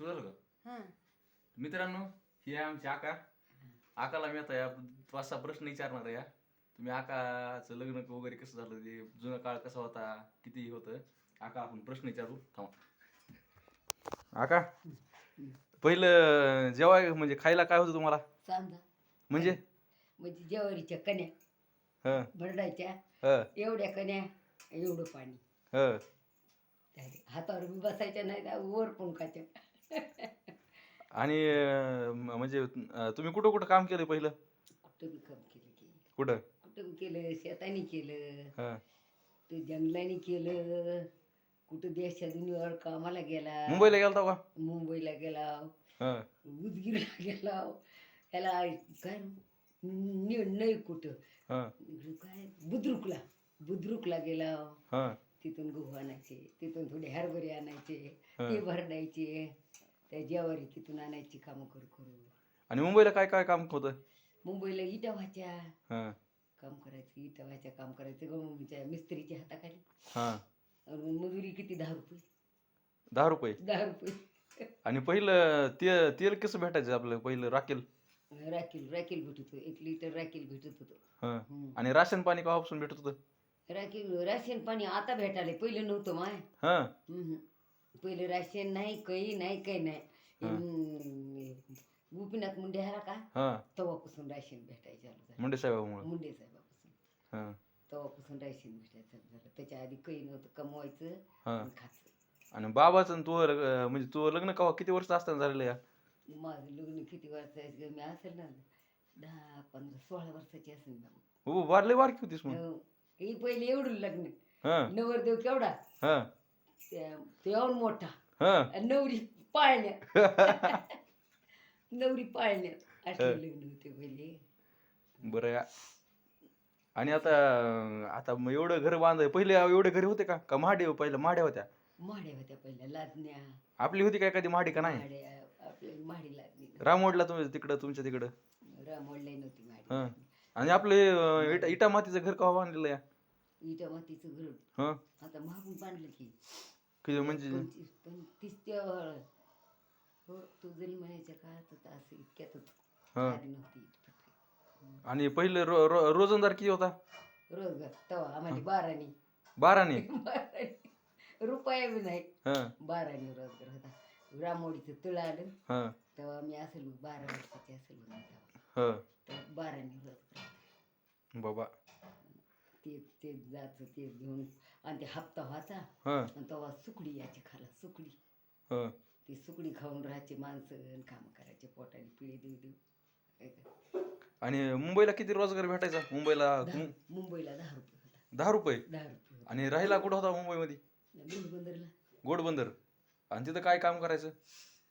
सुधारलं का? हा. मित्रांनो ही आहे आमची आका. आकाला मी आता या पाच सहा प्रश्न विचारणार आहे या. तुम्ही आकाचं लग्न वगैरे कसं झालं? ते जुना काळ कसा होता? किती होतं? आका आपण प्रश्न विचारू. थांबा. आका पहिलं जेव्हा म्हणजे खायला काय होतं तुम्हाला? सांजा म्हणजे? म्हणजे ज्वारीच्या कण्या. ह. भरडायच्या. ह. एवढ्या कण्या एवढं पाणी. ह. झाले. हातावर बी बसायच्या नाही वर पंखाच्या आणि अं, म- म्हणजे अं, तुम्ही कुठं कुठं काम केलं पहिलं? कुठं बी काम केलं की. कुठं? कुठं बी केलं शेताने केलं. ह. ते जंगलाने केलं. कुठं देशा दुनियावर कामाला गेला. मुंबईला गेलता का? मुंबईला गेला ह. उदगीरला गेला ह्याला काय नि- नाही कुठं. ह. इकडं काय? बुद्रुकला. बुद्रुकला गेला ह. तिथून गहू आणायचे. तिथून थोडे हरभरे आणायचे. हा. ते भरडायचे. त्या ज्वारी तिथून आणायची कामं करू करू. आणि मुंबईला काय काय काम होतं? मुंबईला इटा व्हायच्या ह. काम करायचं इटा व्हायच्या काम करायचं. मिस्त्रीच्या हाताखाली. हा. आणि मजुरी किती? दहा रुपये. दहा रुपये? दहा रुपये. आणि पहिलं ते तेल कसं भेटायचं आपलं? पहिलं राखेल? राखील राखील भेटत होतं. एक लिटर राखील भेटत होतं. हं. हम्म. आणि राशन पाणी कापासून भेटत होतं? राखील राशन पाणी आता भेटायला पहिलं नव्हतं माय. हा. हम्म. पहिलं राशन नाही काही नाही काही नाही. गोपीनाथ मुंडे ह्याला का? तेव्हापासून राशन भेटायचं चालू झालं. मुंडे साहेबामुळे? मुंडे साहेबापासून. हा. तेव्हापासून राशन भेटायचं चालू झालं. त्याच्या आधी काही नव्हतं कमवायचं हा. आणि खायचं. आणि बाबाचं तू म्हणजे तू लग्न कवा किती वर्ष असताना झालेलं या? माझं लग्न किती वर्षाचं मी असेल ना दहा पंधरा सोळा वर्षाची असेल ना हो वारले बारकी होतीस मग. हो. ही पहिले एवढं लग्न. नवरदेव केवढा? हा त्या- तो एवढा मोठा. हा. आणि नवरी पाळण्या. नवरी पाळण्या. असे हा. लग्न होते पहिले. बरं या. आणि आता आता मग एवढं घर बांधाय पहिले एवढे घरी होते का? का महाडे पहिलं महाड्या होत्या? माड्या होत्या पहिल्या लादण्या. आपली होती काय कधी महाडी का नाही? माड्या आपल्या माडी रामोडला तुम्ही तिकडं तुमच्या तिकडं? रामोडला नव्हती माडी हा. आणि आपले अं, इटा इटा मातीचं घर कवा बांधलेलं या? इटा मातीचं घर. हा. आता महागून बांधलं की. की म्हणजे? पंचवीस पंचवीस त्या हो तू जरी म्हणायच्या काळात होता असं इतक्यातच हा. आधी नव्हती. आणि पहिले रो, रो, रोजंदार किती होता? रोजगार तवा आम्हाला बारानी बाराने बारानी रुपया बी नाही. हा. बारानी रोजगार होता. रामोडीचं तुळ आलं? हा. तेव्हा मी असेल बारा वर्षाची असेल तेव्हा हा. तेव्हा बारानी रोजगार होता. बाबा. ते ते जायचं ते घेऊन आणि ते हप्ता व्हायचा. हा. आणि तेव्हा सुकडी याची खाला सुकडी. हा. ती सुकडी खाऊन राहायची माणसं काम करायचे पोटाने पिळे देऊ देऊ. काय काय. आणि मुंबईला किती रोजगार भेटायचा? मुंबईला दहा मु- मुंबईला दहा रुपये होता. दहा रुपये? दहा रुपये होता. आणि राहिला कुठं होता मुंबईमध्ये? गुलबंदरला. गोडबंदर. आणि तिथं काय काम करायचं?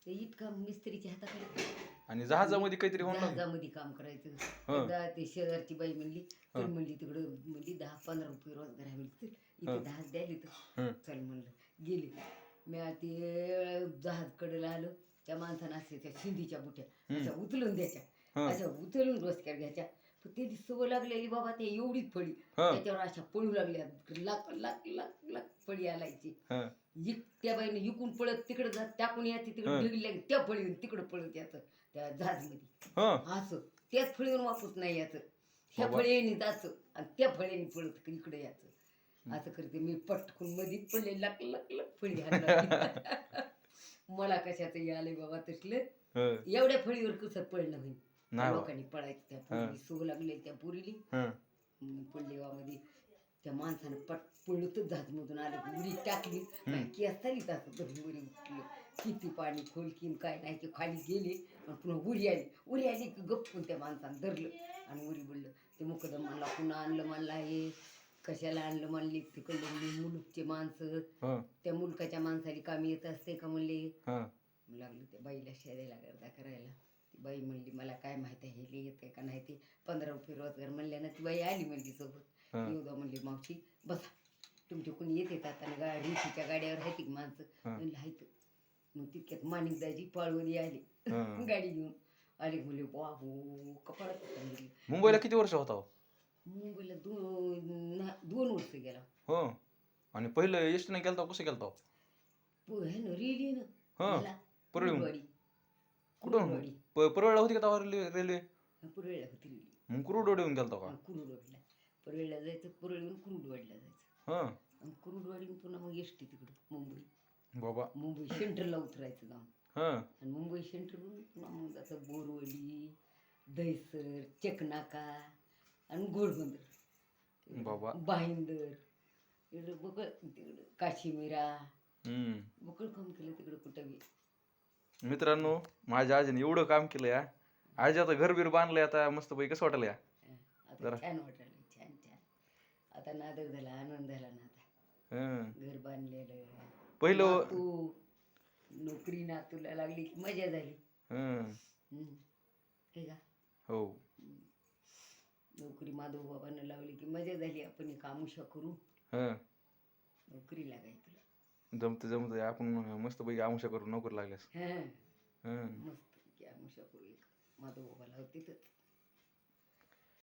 ते इतकं मिस्त्रीच्या हाताखाली आणि जहाजामध्ये काहीतरी होणार जहाजामध्ये काम करायचं हं. एकदा ते शेजारची बाई म्हणली हं. म्हणली तिकडं म्हणली दहा पंधरा रुपये रोजगार आहे म्हणली इथे हं. द्यायली हं. तर चल म्हणलं गेले मी ते जहाज कडेला आलो त्या माणसानं असे त्या शिंदीच्या बुट्या हं. अशा उचलून द्यायच्या हं. अशा उचलून रोजगार घ्यायच्या पण ते सवय लागलेली बाबा ते एवढीच फळी हं. त्याच्यावर अशा पळू लागल्या लाख लाख लाख लाख फळी आलायची हं. इक त्या बाईने इकून पळत तिकडे जात टाकून यायची तिकडे लागली त्या फळीवर तिकडे पळत याचं त्या जहाजमध्ये. हा. असं. त्याच फळीवर वापस नाही याचं. बाबा. फळीने जायचं आणि त्या फळीने पळत इकडे यायचं असं करते मी पटकून मध्ये पडले लाख लाख लाख फळी हाणला. मला कशाचं आले बाबा तसलं? हं. एवढ्या फळीवर कसं पडलं नाही बा. लोकांनी पळायचं त्या पोरी सो लागले त्या पुरीली. हं. पडलेवामध्ये त्या माणसानं पट जहाजमधून आलं. उडी टाकली. की जात उरी उठलं. किती पाणी खोलकीन काय नाही ते खाली गेले. आणि पुन्हा उरी आली. उरी आली की गप्पून त्या माणसानं धरलं आणि उरी बोललं. ते मुकदम म्हणला पुन्हा आणलं म्हणला हे? कशाला आणलं म्हणले? तिकडलं मुलुकचे माणसं. त्या मुलकाच्या माणसाली कामी येत असते का म्हणले. लागलं त्या बाईला शेरायला गर्दा करायला. ती बाई म्हणली मला काय माहिती आहे हे येते का नाही ते पंधरा रुपये रोजगार म्हणल्यानं ती बाई आली म्हणली सोबत हं. येऊ द्या म्हणली मावशी बसा तुमचे कोणी येते आता गाडी रिक्षाच्या गाड्यावर आहेत की माणसं हं. म्हणलं आहेत मग तितक्यात माणिकदाजी पाळवली आली हं. गाडी घेऊन आली म्हणले कपाळात होता म्हणली. मुंबईला किती वर्ष होता हो? मुंबईला दोन ना- दोन वर्ष गेला हो आणि पहिलं एसटीने गेलता कसं गेलता हो? पो- हे ना रेल्वे हं. मला परळीहून कुरुडवाडी कुठून कुरुडवाडी प- होती का तेव्हा रेल्वे रेल्वे? कुरळला होती रेल्वे. मग कुरुडवाडीहून गेलता का? कुरुडवाडीला. जायचं परळीहून कुरुडवाडीला जायचं. हा. आणि कुरुडवाडीहून पुन्हा मग एस टी तिकडं मुंबई. बाबा. मुंबई सेंटरला उतरायचं जाऊन. हा. आणि मुंबई सेंटरवरून पुन्हा मग जायचं बोरवली दहिसर चकनाका आणि घोडबंदर. बाबा. भाईंदर इकडं बकळ तिकडं काशीमिरा. हम्म. बकळ काम केलं तिकडं कुठं बी. मित्रांनो माझ्या आजीने एवढं काम केलं या. आजी आता घर बीर बांधलंय आता मस्त पैकी कसं वाटलं या? हं, आता जरा. छान वाटायला छान छान. आता झाला आनंद झाला ना आता. हं. घर बांधलेलं. पहिलं नातू नोकरी नातूला लागली की मजा झाली. हं. हं. हे का? हो. नोकरी माधव बाबांना लावली की मजा झाली आपण एक आमुषा करू. हं. नोकरी लागाय तुला जमते जमते. आपण मस्त पैकी आमुषा करून नोकरी लागल्यास. मस्त आमुषा करू होते तर